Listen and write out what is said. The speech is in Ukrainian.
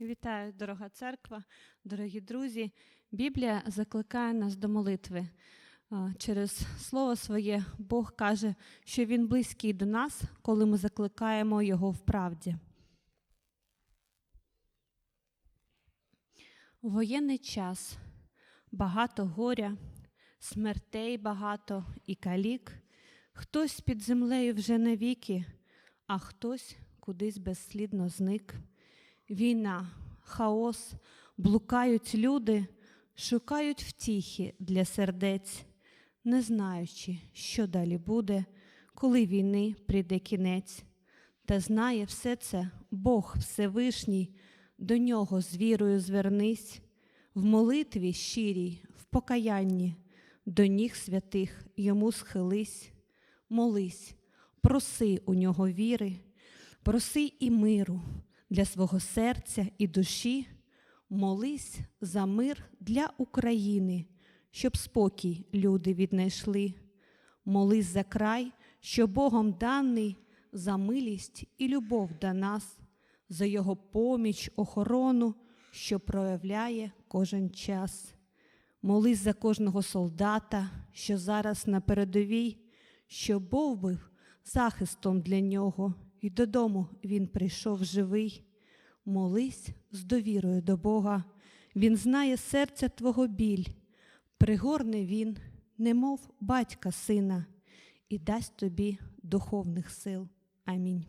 Вітаю, дорога церква, дорогі друзі. Біблія закликає нас до молитви. Через слово своє Бог каже, що Він близький до нас, коли ми закликаємо Його в правді. Воєнний час багато горя, смертей багато і калік. Хтось під землею вже навіки, а хтось кудись безслідно зник. Війна, хаос, блукають люди, шукають втіхи для сердець, не знаючи, що далі буде, коли війни прийде кінець. Та знає все це Бог Всевишній, до нього з вірою звернись, в молитві щирій, в покаянні, до ніг святих йому схились, молись, проси у нього віри, проси і миру для свого серця і душі, молись за мир для України, щоб спокій люди віднайшли. Молись за край, що Богом даний, за милість і любов до нас, за його поміч, охорону, що проявляє кожен час. Молись за кожного солдата, що зараз на передовій, що був захистом для нього, і додому він прийшов живий. Молись з довірою до Бога, Він знає серця твого біль, пригорне він, немов батька сина, і дасть тобі духовних сил. Амінь.